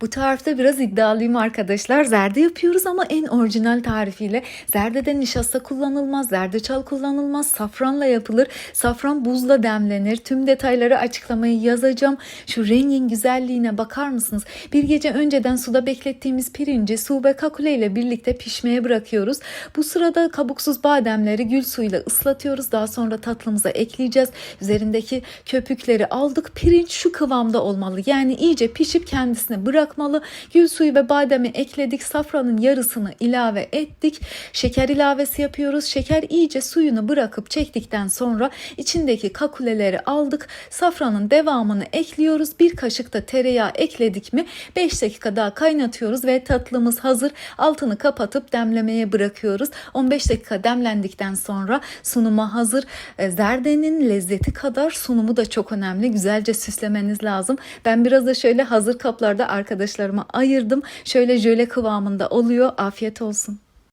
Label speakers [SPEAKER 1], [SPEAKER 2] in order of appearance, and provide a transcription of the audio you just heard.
[SPEAKER 1] Bu tarifte biraz iddialıyım arkadaşlar. Zerde yapıyoruz ama en orijinal tarifiyle. Zerdede nişasta kullanılmaz, zerdeçal kullanılmaz, safranla yapılır. Safran buzla demlenir. Tüm detayları açıklamayı yazacağım. Şu rengin güzelliğine bakar mısınız? Bir gece önceden suda beklettiğimiz pirinci su ve kakule ile birlikte pişmeye bırakıyoruz. Bu sırada kabuksuz bademleri gül suyuyla ıslatıyoruz. Daha sonra tatlımıza ekleyeceğiz. Üzerindeki köpükleri aldık. Pirinç şu kıvamda olmalı. Yani iyice pişip kendisini bırakmalı. Gül suyu ve bademi ekledik. Safranın yarısını ilave ettik. Şeker ilavesi yapıyoruz. Şeker iyice suyunu bırakıp çektikten sonra içindeki kakuleleri aldık. Safranın devamını ekliyoruz. Bir kaşık da tereyağı ekledik mi 5 dakika daha kaynatıyoruz ve tatlımız hazır. Altını kapatıp demlemeye bırakıyoruz. 15 dakika demlendikten sonra sunuma hazır. E, Zerdenin lezzeti kadar sunumu da çok önemli. Güzelce süslemeniz lazım. Ben biraz da şöyle hazır kaplarda arkadaşlarıma ayırdım. Şöyle jöle kıvamında oluyor. Afiyet olsun.